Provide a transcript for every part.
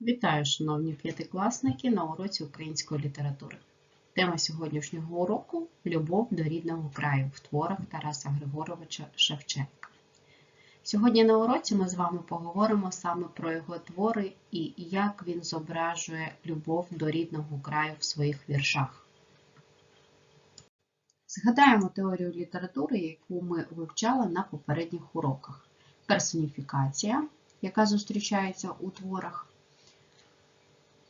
Вітаю, шановні п'ятикласники на уроці української літератури. Тема сьогоднішнього уроку Любов до рідного краю в творах Тараса Григоровича Шевченка. Сьогодні на уроці ми з вами поговоримо саме про його твори і як він зображує любов до рідного краю в своїх віршах. Згадаємо теорію літератури, яку ми вивчали на попередніх уроках. Персоніфікація, яка зустрічається у творах.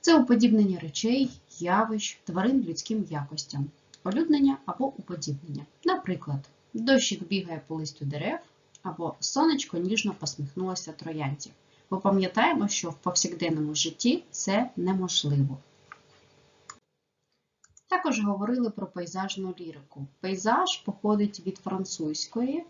Це уподібнення речей, явищ, тварин людським якостям, олюднення або уподібнення. Наприклад, дощик бігає по листю дерев, або сонечко ніжно посміхнулося троянці. Бо пам'ятаємо, що в повсякденному житті це неможливо. Також говорили про пейзажну лірику. Пейзаж походить від французької.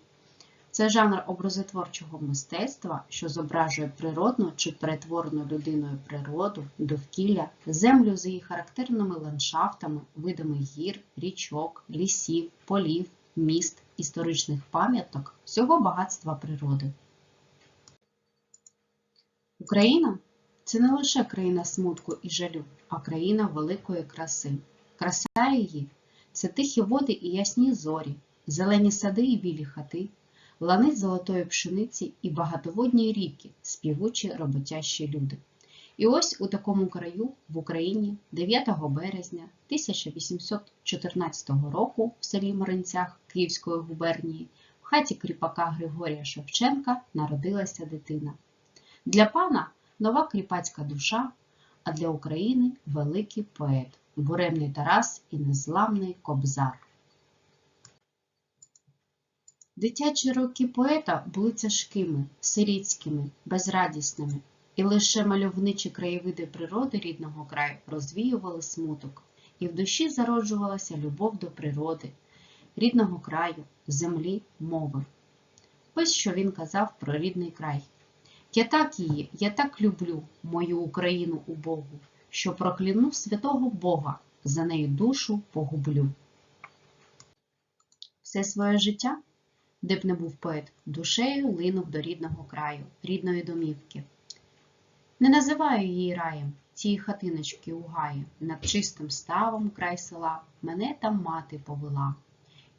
Це жанр образотворчого мистецтва, що зображує природну чи перетворену людиною природу, довкілля, землю з її характерними ландшафтами, видами гір, річок, лісів, полів, міст, історичних пам'яток, всього багатства природи. Україна це не лише країна смутку і жалю, а країна великої краси. Краса її це тихі води і ясні зорі, зелені сади і білі хати лани золотої пшениці і багатоводні ріки, співучі роботящі люди. І ось у такому краю в Україні 9 березня 1814 року в селі Маринцях Київської губернії в хаті кріпака Григорія Шевченка народилася дитина. Для пана нова кріпацька душа, а для України великий поет, буремний Тарас і незламний кобзар. Дитячі роки поета були тяжкими, сирітськими, безрадісними, і лише мальовничі краєвиди природи рідного краю розвіювали смуток, і в душі зароджувалася любов до природи, рідного краю, землі, мови. Ось що він казав про рідний край. Я так її, я так люблю, мою Україну убогу, що прокляну святого Бога, за неї душу погублю. Все своє життя де б не був поет, душею линув до рідного краю, рідної домівки. Не називаю її раєм, цієї хатиночки у гаї, над чистим ставом край села мене там мати повела,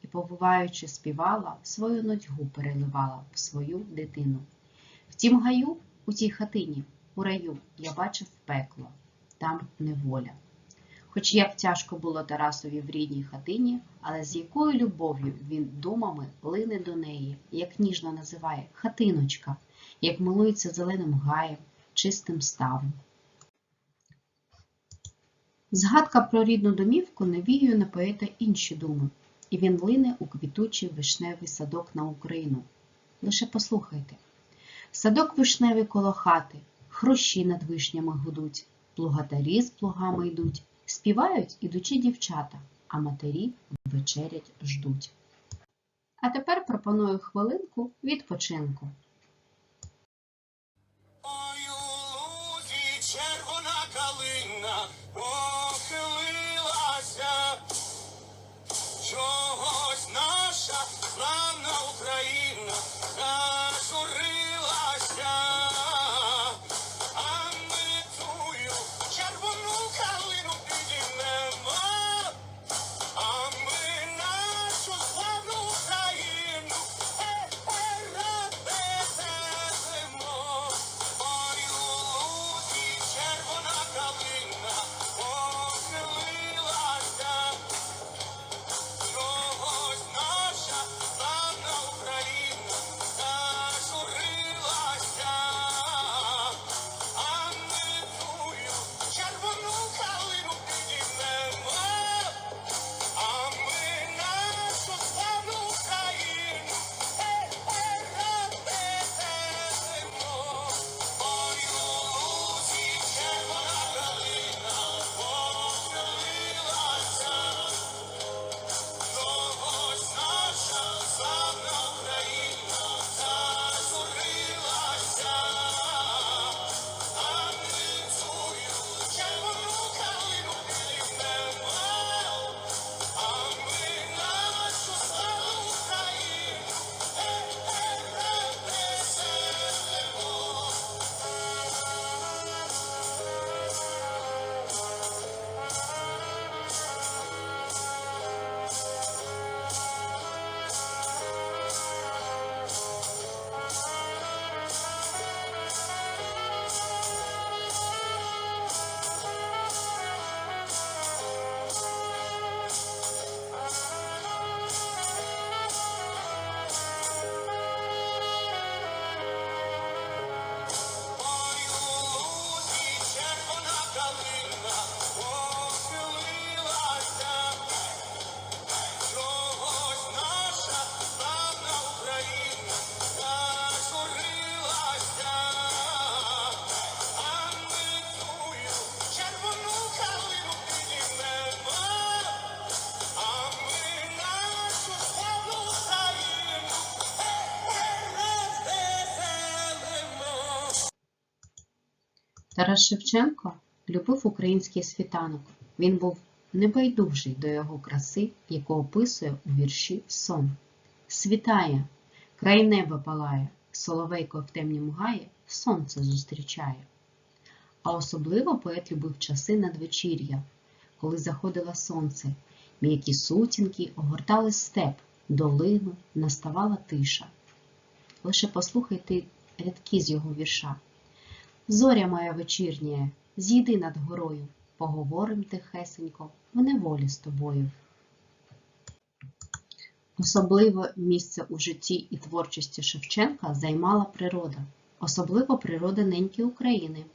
і, повиваючи, співала, свою нудьгу переливала в свою дитину. В тім гаю, у тій хатині, у раю, я бачив пекло, там неволя. Хоч як тяжко було Тарасові в рідній хатині, але з якою любов'ю він думами лине до неї, як ніжно називає хатиночка, як милується зеленим гаєм, чистим ставом. Згадка про рідну домівку навіює на поета інші думи, і він лине у квітучий вишневий садок на Україну. Лише послухайте. Садок вишневий коло хати, хрущі над вишнями гудуть, плугатарі з плугами йдуть. Співають ідучі дівчата, а матері вечерять ждуть. А тепер пропоную хвилинку відпочинку. Тарас Шевченко любив український світанок. Він був небайдужий до його краси, яку описує у вірші Сон. Світає, край неба палає, соловейко в темнім гаї сонце зустрічає. А особливо поет любив часи надвечір'я, коли заходило сонце, м'які сутінки огортали степ, долину, наставала тиша. Лише послухайте рядки з його вірша. Зоря моя вечірня, зійди над горою, поговорим тихесенько в неволі з тобою. Особливе місце у житті і творчості Шевченка займала природа, особливо природа неньки України.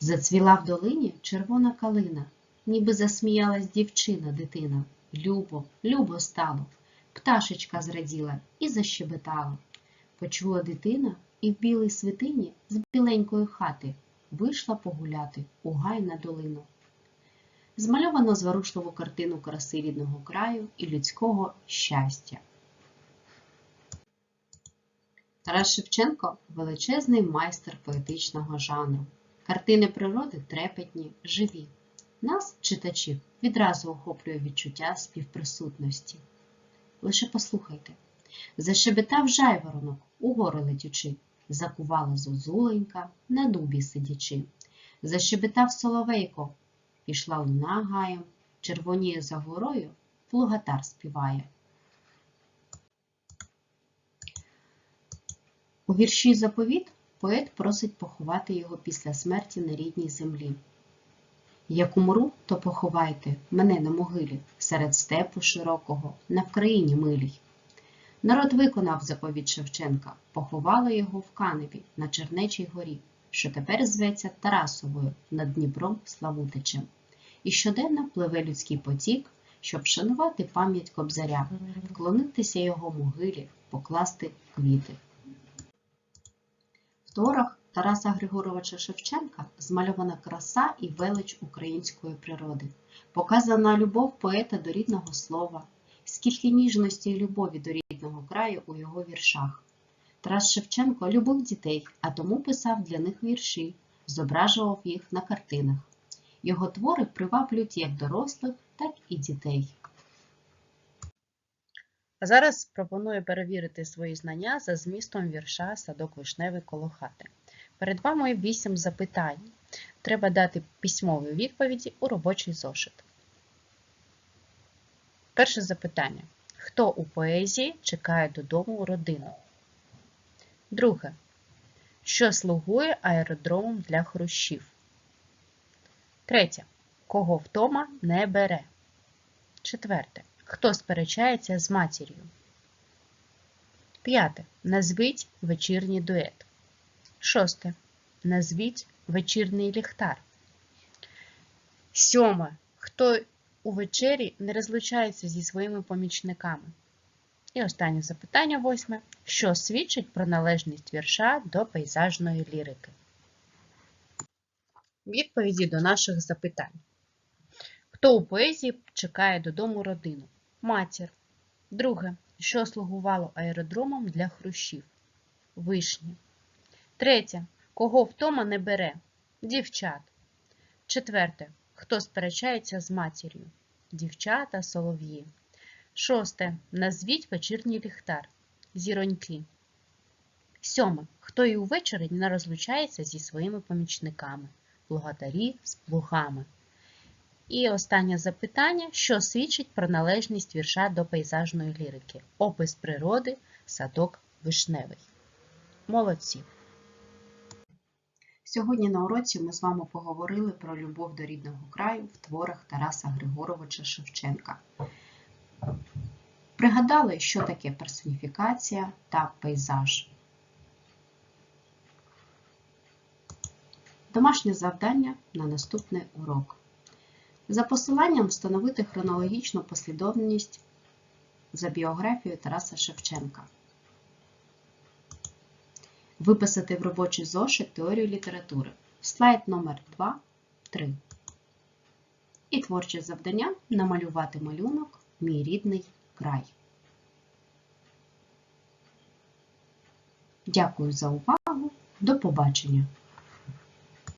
Зацвіла в долині червона калина, ніби засміялась дівчина, дитина. Любо, любо стало, пташечка зраділа і защебетала. Почула дитина і в білій свитині з біленької хати вийшла погуляти у гай на долину. Змальовано зворушливу картину краси рідного краю і людського щастя. Тарас Шевченко величезний майстер поетичного жанру. Картини природи трепетні, живі. Нас, читачів, відразу охоплює відчуття співприсутності. Лише послухайте. Зашебетав жайворонок, угори летючи, закувала зозуленька, на дубі сидячи. Зашебетав соловейко, пішла луна гаєм, червоніє за горою, плугатар співає. У вірші Заповіт поет просить поховати його після смерті на рідній землі. Як умру, то поховайте мене на могилі, серед степу широкого, на Вкраїні милій. Народ виконав заповідь Шевченка, поховали його в Каневі на Чернечій горі, що тепер зветься Тарасовою над Дніпром Славутичем. І щоденно пливе людський потік, щоб вшанувати пам'ять кобзаря, вклонитися його могилі, покласти квіти. В творах Тараса Григоровича Шевченка змальована краса і велич української природи, показана любов поета до рідного слова, скільки ніжності і любові до рідного краю у його віршах. Тарас Шевченко любив дітей, а тому писав для них вірші, зображував їх на картинах. Його твори приваблюють як дорослих, так і дітей. А зараз пропоную перевірити свої знання за змістом вірша Садок вишневий коло хати. Перед вами вісім запитань. Треба дати письмові відповіді у робочий зошит. Перше запитання. Хто у поезії чекає додому родину? Друге. Що слугує аеродромом для хрущів? Третє. Кого втома не бере? Четверте. Хто сперечається з матір'ю? П'яте. Назвіть вечірній дует. Шосте. Назвіть вечірній ліхтар. Сьоме. Хто у вечері не розлучається зі своїми помічниками? І останнє запитання восьме. Що свідчить про належність вірша до пейзажної лірики? Відповіді до наших запитань. Хто у поезії чекає додому родину? Матір. Друге. Що слугувало аеродромом для хрущів? Вишні. Третє. Кого втома не бере? Дівчат. Четверте. Хто сперечається з матір'ю? Дівчата, солов'ї. Шосте. Назвіть вечірній ліхтар. Зіроньки. Сьоме. Хто і увечері не розлучається зі своїми помічниками? Плугатарі з плугами. І останнє запитання, що свідчить про належність вірша до пейзажної лірики. Опис природи, садок вишневий. Молодці! Сьогодні на уроці ми з вами поговорили про любов до рідного краю в творах Тараса Григоровича Шевченка. Пригадали, що таке персоніфікація та пейзаж. Домашнє завдання на наступний урок. За посиланням встановити хронологічну послідовність за біографією Тараса Шевченка. Виписати в робочий зошит теорію літератури. Слайд номер 2, 3. І творче завдання намалювати малюнок Мій рідний край. Дякую за увагу. До побачення!